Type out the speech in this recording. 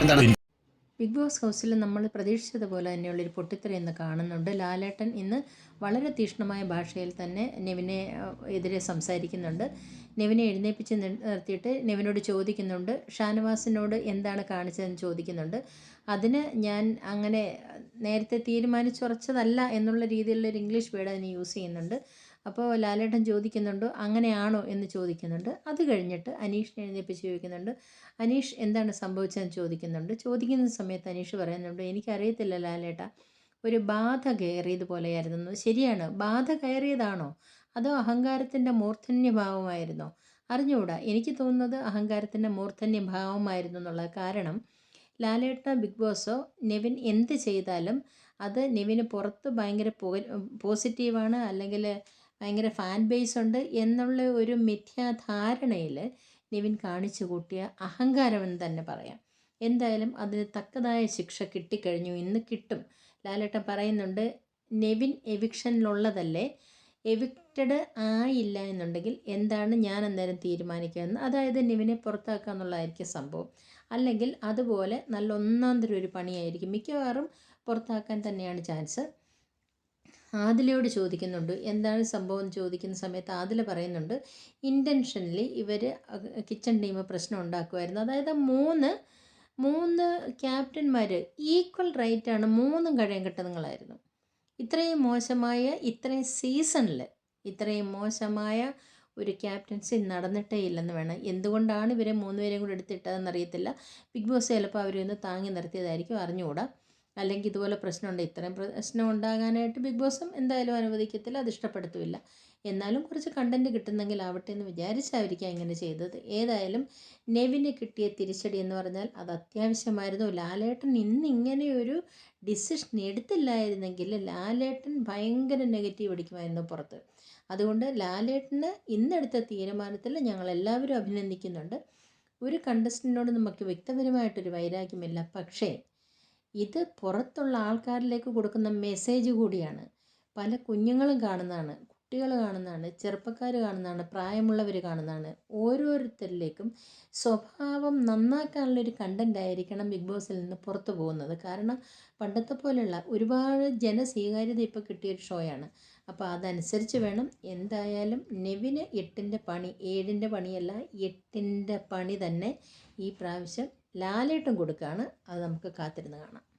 എന്താണ്? Big boss ഹൗസിൽ നമ്മൾ പ്രതീക്ഷിച്ചതുപോലെ തന്നെയുള്ളൊരു പൊട്ടിത്തെറി എന്ന് കാണുന്നുണ്ട്. ലാലേട്ടൻ ഇന്ന് വളരെ തീഷ്ണമായ ഭാഷയിൽ തന്നെ നെവിനെ എതിരെ സംസാരിക്കുന്നുണ്ട്. നെവിനെ എഴുന്നേപ്പിച്ച് നിർ- നിർത്തിയിട്ട് നെവിനോട് ചോദിക്കുന്നുണ്ട് ഷാനവാസിനോട് എന്താണ് കാണിച്ചതെന്ന് ചോദിക്കുന്നുണ്ട്. അതിന് ഞാൻ അങ്ങനെ നേരത്തെ തീരുമാനിച്ചുറച്ചതല്ല എന്നുള്ള രീതിയിലുള്ള ഒരു ഇംഗ്ലീഷ് വേർഡ് അതിന് യൂസ് ചെയ്യുന്നുണ്ട്. അപ്പോൾ ലാലേട്ടൻ ചോദിക്കുന്നുണ്ട് അങ്ങനെയാണോ? എന്ന് ചോദിക്കുന്നുണ്ട്. അത് കഴിഞ്ഞിട്ട് അനീഷിനെ എഴുന്നേൽപ്പിച്ച് ചോദിക്കുന്നുണ്ട് അനീഷ് എന്താണ് സംഭവിച്ചതെന്ന് ചോദിക്കുന്നുണ്ട്. ചോദിക്കുന്ന സമയത്ത് അനീഷ് പറയുന്നുണ്ട് എനിക്കറിയത്തില്ല ലാലേട്ട ഒരു ബാധ കയറിയതുപോലെയായിരുന്നു. ശരിയാണ് ബാധ കയറിയതാണോ? അതോ അഹങ്കാരത്തിന്റെ മൂർധന്യഭാവമായിരുന്നോ? അറിഞ്ഞുകൂടാ എനിക്ക് തോന്നുന്നത് അഹങ്കാരത്തിന്റെ മൂർധന്യഭാവമായിരുന്നു എന്നുള്ളത് കാരണം ലാലേട്ട ബിഗ് ബോസോ നെവിൻ എന്ത് ചെയ്താലും അത് നെവിന് പുറത്ത് ഭയങ്കര പോസിറ്റീവാണ് അല്ലെങ്കിൽ ഭയങ്കര ഫാൻ ബേസ് ഉണ്ട് എന്നുള്ള ഒരു മിഥ്യാധാരണയിൽ നിവിൻ കാണിച്ചു കൂട്ടിയ അഹങ്കാരമെന്ന് തന്നെ പറയാം. എന്തായാലും അതിന് തക്കതായ ശിക്ഷ കിട്ടിക്കഴിഞ്ഞു. ഇന്ന് കിട്ടും. ലാലേട്ടൻ പറയുന്നുണ്ട് നെവിൻ എവിക്ഷനിലുള്ളതല്ലേ? എവിക്റ്റഡ് ആയില്ല എന്നുണ്ടെങ്കിൽ എന്താണ് ഞാൻ അന്നേരം തീരുമാനിക്കുകയെന്ന്? അതായത് നെവിനെ പുറത്താക്കുക എന്നുള്ളതായിരിക്കും സംഭവം. അല്ലെങ്കിൽ അതുപോലെ നല്ല ഒന്നാം തരം ഒരു പണിയായിരിക്കും. മിക്കവാറും പുറത്താക്കാൻ തന്നെയാണ് ചാൻസ്. ആദിലയോട് ചോദിക്കുന്നുണ്ട്. എന്താണ് സംഭവം എന്ന് ചോദിക്കുന്ന സമയത്ത് ആദില പറയുന്നുണ്ട് ഇന്റൻഷനിൽ ഇവർ കിച്ചൺ ടീം പ്രശ്നം ഉണ്ടാക്കുമായിരുന്നു അതായത് മൂന്ന് മൂന്ന് ക്യാപ്റ്റന്മാർ ഈക്വൽ റൈറ്റാണ് മൂന്നും കഴിയാൻ കിട്ടുന്നങ്ങളായിരുന്നു. ഇത്രയും മോശമായ ഇത്രയും സീസണിൽ ഇത്രയും മോശമായ ഒരു ക്യാപ്റ്റൻസി നടന്നിട്ടേ ഇല്ലെന്ന് വേണം. എന്തുകൊണ്ടാണ് ഇവരെ മൂന്നുപേരെയും കൂടെ എടുത്തിട്ടതെന്ന് അറിയത്തില്ല. ബിഗ് ബോസ് ചിലപ്പോൾ അവരൊന്ന് താങ്ങി നിർത്തിയതായിരിക്കും അറിഞ്ഞുകൂടാ. അല്ലെങ്കിൽ ഇതുപോലെ പ്രശ്നമുണ്ട്. ഇത്രയും പ്രശ്നം ഉണ്ടാകാനായിട്ട് ബിഗ് ബോസും എന്തായാലും അനുവദിക്കത്തില്ല അത് ഇഷ്ടപ്പെടുത്തുമില്ല എന്നാലും കുറച്ച് കണ്ടന്റ് കിട്ടുന്നെങ്കിൽ ആവട്ടെ എന്ന് വിചാരിച്ചായിരിക്കാം ഇങ്ങനെ ചെയ്തത്. ഏതായാലും നെവിന് കിട്ടിയ തിരിച്ചടി എന്ന് പറഞ്ഞാൽ അത് അത്യാവശ്യമായിരുന്നു. ലാലേട്ടൻ ഇന്ന് ഇങ്ങനെയൊരു ഡിസിഷൻ എടുത്തില്ലായിരുന്നെങ്കിൽ ലാലേട്ടൻ ഭയങ്കര നെഗറ്റീവ് അടിക്കുമായിരുന്നു പുറത്ത്. അതുകൊണ്ട് ലാലേട്ടന് ഇന്നെടുത്ത തീരുമാനത്തിൽ ഞങ്ങളെല്ലാവരും അഭിനന്ദിക്കുന്നുണ്ട്. ഒരു കണ്ടസ്റ്റന്റിനോട് നമുക്ക് വ്യക്തിപരമായിട്ടൊരു വൈരാഗ്യമില്ല. പക്ഷേ ഇത് പുറത്തുള്ള ആൾക്കാരിലേക്ക് കൊടുക്കുന്ന മെസ്സേജ് കൂടിയാണ്. പല കുഞ്ഞുങ്ങളും കാണുന്നതാണ് കുട്ടികൾ കാണുന്നതാണ് ചെറുപ്പക്കാർ കാണുന്നതാണ് പ്രായമുള്ളവർ കാണുന്നതാണ്. ഓരോരുത്തരിലേക്കും സ്വഭാവം നന്നാക്കാനുള്ളൊരു കണ്ടന്റ് ആയിരിക്കണം ബിഗ് ബോസിൽ നിന്ന് പുറത്തു പോകുന്നത്. കാരണം പണ്ടത്തെ പോലെയുള്ള ഒരുപാട് ജനസ്വീകാര്യത ഇപ്പോൾ കിട്ടിയൊരു ഷോയാണ് അപ്പോൾ അതനുസരിച്ച് വേണം എന്തായാലും നെവിന് എട്ടിന്റെ പണി ഏഴിന്റെ പണിയല്ല എട്ടിന്റെ പണി തന്നെ ഈ പ്രാവശ്യം ലാലേട്ടം കൊടുക്കുകയാണ് അത് നമുക്ക് കാത്തിരുന്ന് കാണാം.